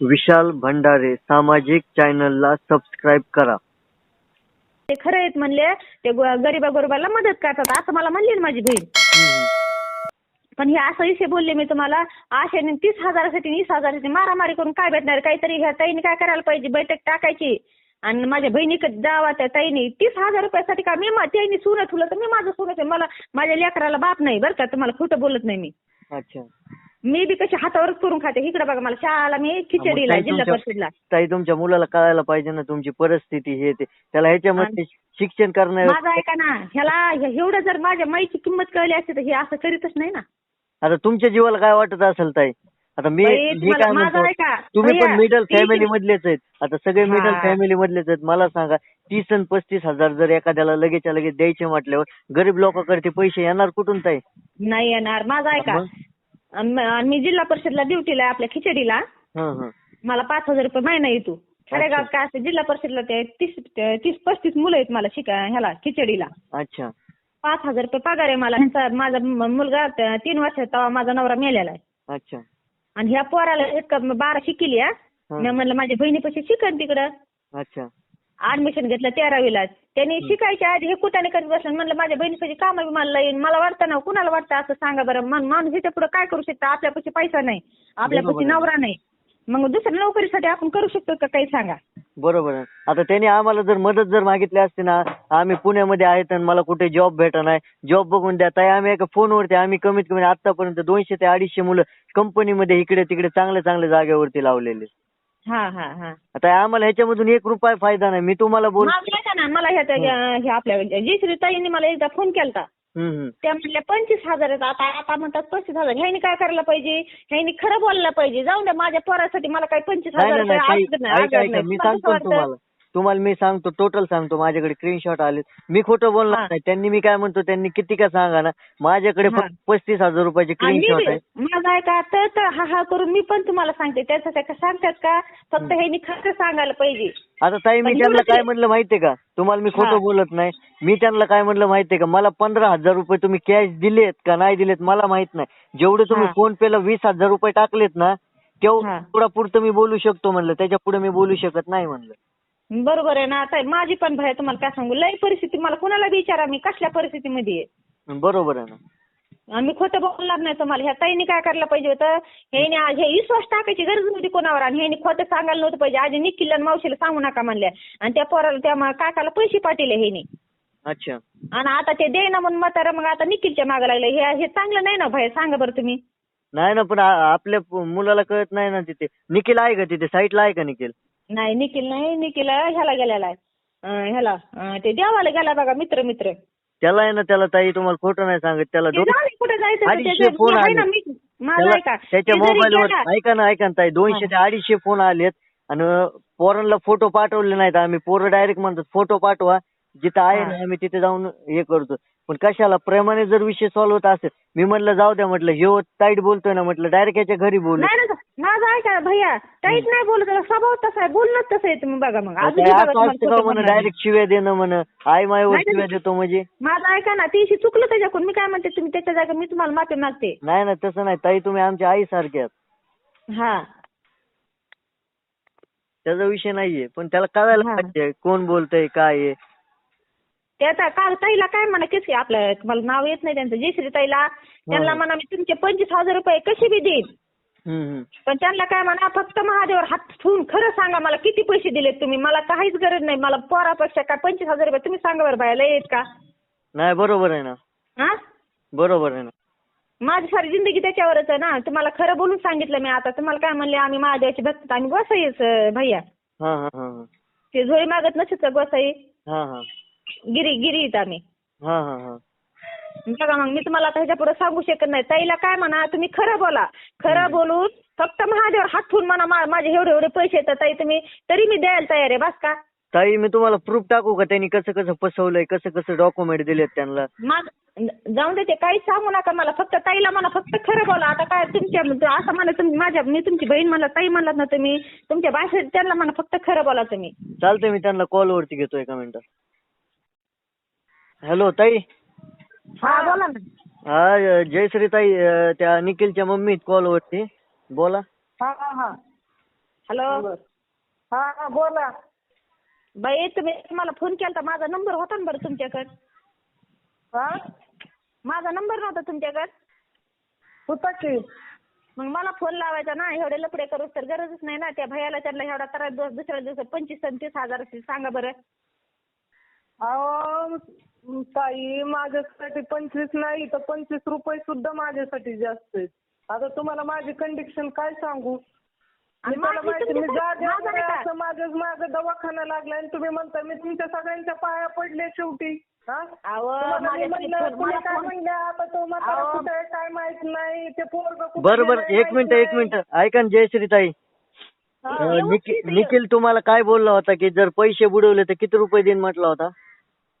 विशाल भंडारे सामाजिक चॅनलला सबस्क्राईब करा. ते खरं आहेत म्हणले ते गरीबा गरीबाला मदत करतात असं मला म्हणली ना माझी बहीण. पण हे असं विषय बोलले मी तुम्हाला आशेने तीस हजारासाठी वीस हजारासाठी मारामारी करून काय भेटणार काहीतरी ह्या ताईने काय करायला पाहिजे बैठक टाकायची. आणि माझ्या बहिणीकडे जावा त्या ताईने तीस हजार रुपयासाठी का मी मा- त्यांनी सोनं ठेवलं तर मी माझं सोनं ठेवलं. मला माझ्या लेकराला बाप नाही बरं का तुम्हाला खोटं बोलत नाही मी. अच्छा. मी बी कशी हातावरच करून खाते. इकडे बघा मला शाळाला मी खिचडीला जिल्हा परिषदला ताई तुमच्या मुलाला कळायला पाहिजे ना तुमची परिस्थिती हे ते. त्याला ह्याच्यामध्ये शिक्षण करणं माझं ऐका ना ह्याला ह्या- एवढं जर माझ्या माईची किंमत कळली असते तर हे असं करीतच नाही ना. आता तुमच्या जीवाला काय वाटत असेल ताई? आता मी बाई, मी तुम्हाला- काय माझं म्हणतो? ऐका. तुम्ही पण भैया, मिडल ती- फॅमिली मधलेच आहेत. आता सगळे मिडल हा. फॅमिली मधलेच आहेत. मला सांगा तीस आणि पस्तीस हजार जर एखाद्याला लगेचच्या लगेच द्यायचे म्हटल्यावर गरीब लोकांकडे ते पैसे येणार कुठून ताई? नाही येणार. माझं ऐका. मग? आणि मी जिल्हा परिषदला ड्युटीला आहे आपल्या खिचडीला. हं हं. मला पाच हजार रुपये महिना येतो. खेडेगावात काय असतं जिल्हा परिषदला ते तीस तीस पस्तीस मुलं आहेत मला शिका ह्याला खिचडीला. अच्छा. पाच हजार रुपये पगार आहे मला. ह्यांचा माझा म- मुलगा त- तीन वर्ष तेव्हा माझा नवरा मेलेला आहे. अच्छा. आणि ह्या पोराला एक बारा शिकली आहे हं. मी म्हणलं माझ्या बहिणीपाशी शिकन तिकडं. अच्छा. ऍडमिशन घेतलं तेरावीला त्यांनी शिकायच्या आधी हे कुठाने करीत बसलं म्हणलं माझ्या बहिणीपाशी काम बी मला येईन मला वाटतं ना कुणाला वाटतं असं सांगा बरं. मान- माणूस ह्याच्या पुढे काय करू शकतो? आपल्यापाशी पैसा नाही. आपल्यापाशी बरोबर आहे. नवरा नाही. मग दुसऱ्या नोकरीसाठी आपण करू शकतो का? काही सांगा. बरोबर आहे. आता त्यांनी आम्हाला जर मदत जर मागितली असती ना आम्ही पुण्यामध्ये आहेत आणि मला कुठे जॉब भेटत नाही. जॉब बघून द्या. ताई आम्ही एका फोनवरती आम्ही कमीत कमी आतापर्यंत दोनशे ते अडीचशे मुलं कंपनीमध्ये इकडे तिकडे चांगल्या चांगल्या जागेवरती लावलेले. हा हा हा. आता आम्हाला ह्याच्यामधून एक रुपया फायदा नाही. मी तुम्हाला बोल माझं ऐका ना मला ह्या त्या- ह्या आपल्या जयश्री ताईंनी मला एकदा फोन केलता. हम्म, हम्म. त्या म्हणल्या पंचवीस हजार आहेत. आता आता म्हणतात पस्तीस हजार. ह्यानी काय करायला पाहिजे? ह्यानी खरं बोलायला पाहिजे. जाऊन द्या माझ्या पोरासाठी मला काही पंचवीस नाही हजार नाही रुपये नाही. ताई, ऐका ऐका. मी सांगतो ना? तुम्हाला. तुम्हाला मी सांगतो टोटल सांगतो माझ्याकडे स्क्रीनशॉट आले. मी खोटं बोलणार हा. नाही. त्यांनी मी काय म्हणतो त्यांनी किती का सांगा ना माझ्याकडे हा. फक्त पस्तीस हजार रुपयाचे स्क्रीनशॉट आहे. मी- माझं ऐका तर तर हा हा करून मी पण तुम्हाला सांगते त्यासाठी का सांगतात का? फक्त ह्यानी खरं सांगायला पाहिजे. आता ताई मी त्यांना काय म्हणलं माहितीये का? तुम्हाला मी हा. खोटं बोलत नाही. मी त्यांना काय म्हणलं माहितीये का? मला पंधरा हजार रुपये तुम्ही कॅश दिलेत का नाही दिलेत मला माहीत नाही. जेवढे तुम्ही हा. फोन पे ला वीस हजार रुपये टाकलेत ना हा. तेवढा पुरतं मी बोलू शकतो म्हणलं. त्याच्या पुढे मी बोलू शकत नाही म्हणलं. बरोबर आहे ना. आता माझी पण भय तुम्हाला काय सांगू? लई परिस्थिती मला कुणाला बी विचारा मी कसल्या परिस्थितीमध्ये आहे? बरोबर आहे ना. मी खोटं बोलणार नाही तुम्हाला. ह्या ताईने काय करायला पाहिजे होतं? ह्याने आज हे विश्वास टाकायची गरज नव्हती कोणावर आणि ह्याने खोटं सांगायला नव्हतं पाहिजे. आधी निखिल आणि मावशीला सांगू नका म्हणल्या. आणि त्या पोराला त्या मा- काकाला पैसे पाठवले ह्याने. अच्छा. आणि आता ते देईना म्हणून म्हातारा मग आता निखिलच्या मागे लागले. हे हे चांगलं नाही ना भाई सांगा बरं तुम्ही. नाही ना पण आ- आपल्या प- मुलाला कळत नाही ना तिथे. निखिल आहे का तिथे? साईटला आहे का निखिल? नाही निखिल नाही निखिल ह्याला गेलेला आहे. अं, ह्याला अं, ते देवाला गेला बघा मित्र मित्र. त्याला आहे ना त्याला ताई तुम्हाला खोटं नाही सांगत त्याला ते दोन जाऊ दे, कुठे जायचं? तर अडीचशे त्याचं- फोन मी आहे आले. ना, मी- माझं त्याला ऐका. त्याच्या जरी मोबाईलवर गेला- ऐका ना ऐका ना ताई. दोनशे ते अडीचशे फोन आलेत. आणि पोरांना फोटो पाठवले नाहीत आम्ही. पोरं डायरेक्ट म्हणतात फोटो पाठवा. जिथं आहे हा. ना आम्ही तिथे जाऊन हे करतो. पण कशाला? प्रेमाने जर विषय सॉल्व्ह होत असेल मी म्हटलं जाऊ द्या म्हटलं ह्यो ताईट बोलतोय ना म्हटलं डायरेक्ट याच्या घरी बोलू. नाही ना माझं ऐका भैया काहीच नाही बोलत त्याचा स्वभाव तसा आहे. बोलणंच तसं आहे तुम्ही बघा मग. अजून असं असतं का म्हण. डायरेक्ट शिव्या देणं म्हण? आई मायवर नाही, शिव्या नाही. देतो म्हणजे? माझं ऐका ना तीशी चुकलं त्याच्याकडून. मी काय म्हणते तुम्ही त्याच्या जागा मी तुम्हाला माफी मागते. नाही ना तसं नाही. ताई तुम्ही आमच्या आई सारखे आहात. हा. त्याचा विषय नाहीये. पण त्याला कळायला हा. पाहिजे कोण बोलतय काय आहे. त्याचा काल ताईला काय म्हणा की आपलं मला नाव येत नाही त्यांचं. जयश्री ताईला त्यांना म्हणा मी तुमचे पंचवीस हजार रुपये कसे बी देईन. पण त्यांना काय म्हणा फक्त महादेवर हात ठेवून खरं सांगा मला किती पैसे दिलेत तुम्ही? मला काहीच गरज नाही. मला पोरापेक्षा काय पंचवीस हजार रुपये तुम्ही सांगा बरं बायला येत का? नाही बरोबर आहे ना. हा? बरोबर आहे ना. माझी सारी जिंदगी त्याच्यावरच आहे ना. तुम्हाला खरं बोलून सांगितलं मी आता. तुम्हाला काय म्हणले आम्ही महादेवाचे भक्त आम्ही गोसाईच भैया. हा हा हा हा. ते झोळी मागत नसत का गोसाई. हा हा. गिरी गिरी आहेत आम्ही. हा हा हा. बघा मग मी तुम्हाला आता ह्याच्या पुढे सांगू शकत नाही. ताईला काय म्हणा तुम्ही खरं बोला. खरं बोलून फक्त महादेवावर हात ठेवून म्हणा मा- माझे एवढे एवढे पैसे येतात ताई तुम्ही तरी मी द्यायला तयार आहे बस का? ताई मी तुम्हाला प्रूफ टाकू का? त्यांनी कसं कसं फसवलंय कसं कसं डॉक्युमेंट दिलेत त्यांना? मग जाऊन दे ते काहीच सांगू नका मला. फक्त ताईला म्हणा फक्त खरं बोला. आता काय तुमच्या असं म्हणा तुम्ही माझ्या मी तुमची बहीण म्हणला ताई म्हणलात ना तुम्ही तुमच्या भाषेत त्यांना म्हणा फक्त खरं बोला तुम्ही. चालतंय मी त्यांना कॉलवरती घेतो एका मिनिटात हॅलो ताई? हा बोला ना. हा जयश्री ताई अं, त्या निखिलच्या मम्मी कॉलवरती बोला. हा हा हॅलो हा हा बोला. बाई तुम्ही मला फोन केलता माझा नंबर होता ना बरं तुमच्याकडे? हा? माझा नंबर नव्हता तुमच्याकडे? होता की. मग मला फोन लावायचा ना एवढे लपडे करू तर गरजच नाही ना त्या भैयाला त्यांना एवढा त्रास दिवस दुसऱ्या दिवसात पंचवीस आणि तीस हजार असतील सांगा बरं. अहो ताई माझ्यासाठी पंचवीस नाही तर पंचवीस रुपये सुद्धा माझ्यासाठी जास्त आहेत. आता तुम्हाला माझी कंडिशन काय सांगू? आणि मी त्याला माझी माहिती मी. असं दवाखाना लागला आणि तुम्ही म्हणता मी तुमच्या सगळ्यांच्या पाया पडले शेवटी. हा? अहो, तुम्हाला मी माझ्या म्हणलं, फोन- तुम्ही मला काय फोन- आता तो म्हातारा अहो. कुठे आहे? काय माहीत नाही. ते पोरग बरोबर एक मिनिट एक मिनिट. ऐका ना जयश्रीताई. अं. निखिल तुम्हाला काय बोलला होता की जर पैसे बुडवले तर किती रुपये देईन म्हटला होता?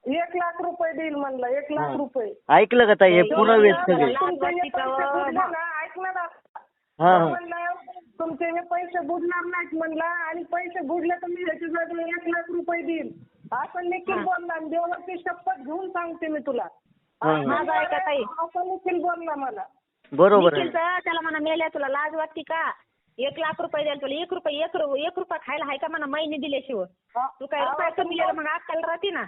एक लाख रुपये देईल म्हणलं एक लाख. रुपये. ऐकलं का ताई हे सगळे. तुमचे हे पैसे बुडले ना, ऐक ना दादा. हा हा. म्हणलं तुमचे हे पैसे बुडणार नाहीत म्हणला आणि पैसे बुडले तर मी ह्याची जागी एक लाख रुपये देईल. असं निखिल बोलला आणि देवाची शपथ घेऊन सांगते मी तुला. हा, हा. माझं ऐका ताई. असं निखिल बोलला मला. बरोबर आहे. त्याला म्हणा मेल्या तुला लाज वाटते का? एक लाख रुपये द्याल तुला एक रुपये एक रु- एक रुपया खायला हाय का म्हणा महिने दिल्याशिवाय? तू काय रुपया कमी मग अक्कल राहते ना?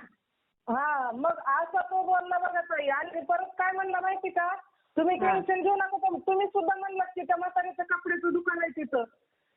हा मग असा तो बोलला बघा ताई. आणि परत काय म्हणला माहिती का? तुम्ही. टेन्शन घेऊ नका पण तुम्ही सुद्धा म्हणलात की त्या म्हाताऱ्याचं कपड्याचं दुकान आहे तिथं.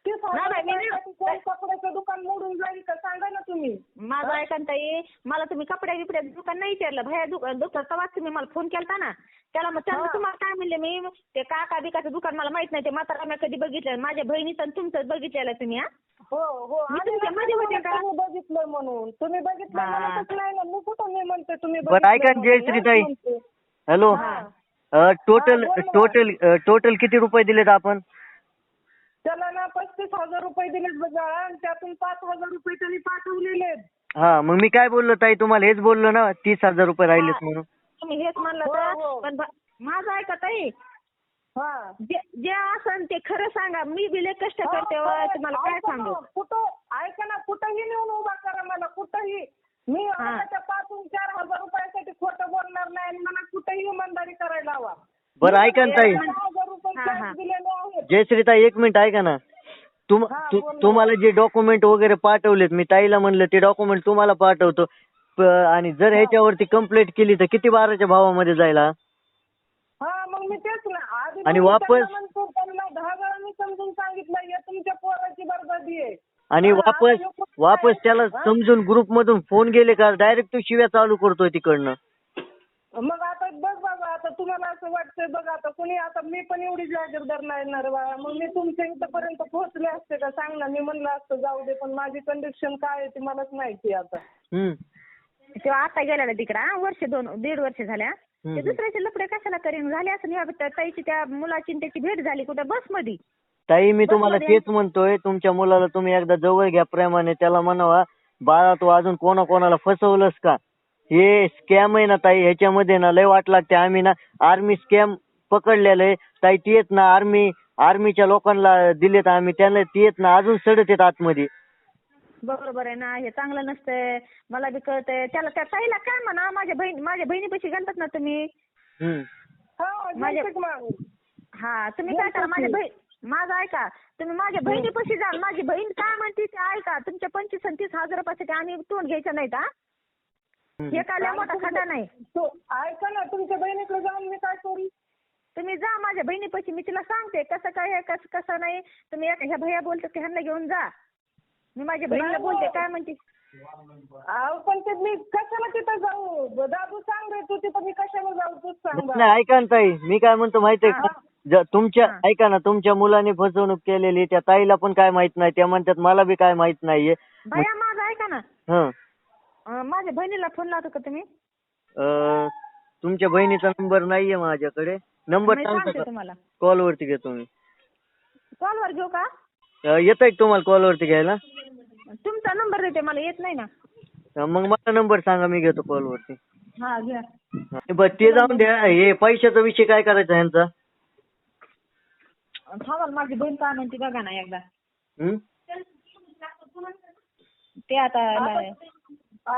तीस नाही, हजार नाही, मी नाही- रुपयासाठी कोण कपड्याचं दुकान मोडून जाईल का? सांगा ना तुम्ही. माझं ऐका ना ताई मला तुम्ही कपड्या बिपड्याचं दुकान नाही विचारलं. भैया दुकान तेव्हाच तुम्ही मला फोन केलता ना? त्याला मग त्यांना हा. तुम्हाला काय म्हणले मी? ते काका बिकाचं दुकान मला माहीत नाही. ते म्हातारा मी कधी बघितलं? माझ्या बहिणीचं आणि तुमचं बघितलेलं तुम्ही हा? हो हो मी आणि तुमच्या नका मध्ये होते म्हणू का? तुम्ही बघितलंय म्हणून तुम्ही बघितलं हा. म्हणतच नाही ना मी कुठं मी म्हणते तुम्ही बरं ऐका ना म्हणून. जयश्रीताई नाहीच म्हणते. हॅलो. टोटल हा, बोल ना. टोटल टोटल किती रुपये दिलेत आपण त्याला ना पस्तीस हजार रुपये दिलेत बघा आणि त्यातून पाच हजार रुपये त्यांनी पाठवलेले आहेत. हा मग मी काय बोललो ताई तुम्हाला हेच बोललो ना तीस हजार रुपये राहिलेत. म्हणून तुम्ही हेच म्हणलं हो, तर हो. पण ब- माझं ऐका ताई जे जे असन ते खरं सांगा. मी बी लय कष्ट करते हो, तुम्हाला काय ऐका ना, सांगू? कुठं ऐका ना कुठंही नेऊन उभा करा मला कुठंही. मी हा. पाचून चार हजार रुपयासाठी खोटं बोलणार नाही आणि मला कुठेही इमानदारी करायला हवा. बरं ऐका ना ताई. दहा हजार रुपये हा, हा. cash दिलेले आहेत. जयश्रीताई एक मिनिट ऐका ना. तुम हा, तु- बोल ना. तुम्हाला जे डॉक्युमेंट वगैरे पाठवलेत मी ताईला म्हणलं ते डॉक्युमेंट तुम्हाला पाठवतो. प- आणि जर ह्याच्यावरती कंप्लेंट केली तर किती बाराच्या भावामध्ये जाईल हा? मग मी तेच आणि वापस- दहा वेळा मी समजून सांगितलं हे तुमच्या पोराची बरबादी आहे. आणि वापस वापस? त्याला? समजून ग्रुप मधून फोन गेले का? डायरेक्ट तो शिव्या चालू करतोय तिकडनं. मग आता बघ बाबा आता तुम्हाला असं वाटतंय बघ आता कुणी आता मी पण एवढी जागीरदार नाही ना रे बाळा. मग मी तुमच्या इथपर्यंत पोहोचले असते का? सांग ना मी म्हणलं असतं जाऊ दे पण माझी कंडिशन काय आहे ती मलाच माहिती आहे आता. हम्म. आता गेलेला तिकडं हा, वर्ष दोन दीड वर्ष झाल्या. ते दुसऱ्याचे लपडे कशाला करीन? झाले असं ह्या ताईची त्या मुलाची आणि त्याची भेट झाली कुठं? बसमध्ये ताई मी तुम्हाला तेच म्हणतोय तुमच्या मुलाला तुम्ही एकदा जवळ घ्या प्रेमाने. त्याला म्हणावा बाळा तू अजून कोणा कोणाला फसवलंस का? हे स्कॅम आहे ना ताई ह्याच्यामध्ये ना लय वाट लागते. आम्ही ना आर्मी स्कॅम पकडलेलं आहे. ताई ती येत ना आर्मी आर्मीच्या लोकांना दिलेत आम्ही. त्यांना ती येत ना अजून सडत येत आतमध्ये. बरोबर आहे ना हे चांगलं नसतंय. मला बी कळतंय. त्याला त्या ताईला काय म्हणा माझ्या बहीण माझ्या बहिणीपाशी घालतात ना तुम्ही. हम्म. हा माझ्या- जेवते का मग? हा तुम्ही काय करा माझ्या बहीण माझं ऐका तुम्ही माझ्या बहिणीपाशी जा माझी बहीण काय म्हणते ते ऐका. तुमच्या पंचवीस आणि तीस हजार रुपयासाठी आम्ही तोंड घ्यायचं नाहीत हा? हम्म. हे काय लय मोठा खड्डा नाही. तो ऐका ना तुमच्या बहिणीकडे जाऊन मी काय करू? तुम्ही जा माझ्या बहिणीपाशी मी तिला सांगते कसं काय आहे कसं कसं नाही. तुम्ही एक- ह्या भैया बोलतात की ह्यांना घेऊन जा. मी माझ्या बहिणीला नाही, बोलते. काय म्हणते? अहो पण ते मी कशाला तिथं जाऊ? दादू सांग रे तू तिथं मी कशाला जाऊ? तूच सांग बा. नाही ऐका ना ताई मी काय म्हणतो माहितीये का? ज- तुमच्या हा. ऐका ना तुमच्या मुलाने फसवणूक केलेली त्या ताईला पण काय माहीत नाही त्या म्हणतात मला बी काय माहीत नाहीये. भैया माझं ऐका ना. हं. अं, माझ्या बहिणीला फोन लावतो का तुम्ही? अं, तुमच्या बहिणीचा नंबर नाहीये माझ्याकडे. नंबर मी सांगता सांगते का? तुम्हाला. कॉल वरती घेतो मी कॉलवर घेऊ का? अं, येतंय का तुम्हाला कॉल वरती घ्यायला? तुमचा नंबर देते मला येत नाही ना. मग मला नंबर सांगा मी घेतो कॉल वरती. हा घ्या. हं. बरं ते जाऊन द्या हे पैशाचा विषय काय करायचा ह्यांचा थांबा माझी बहीण काय म्हणते बघा ना एकदा. हं? ते आता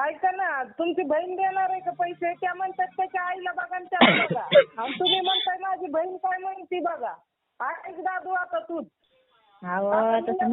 ऐका ना तुमची बहीण देणार आहे का पैसे? त्या म्हणतात त्याच्या आईला बघा आणि त्याला बघा. आणि तुम्ही म्हणताय माझी बहीण काय म्हणते बघा. ऐक दादू आता तूच अहो तसं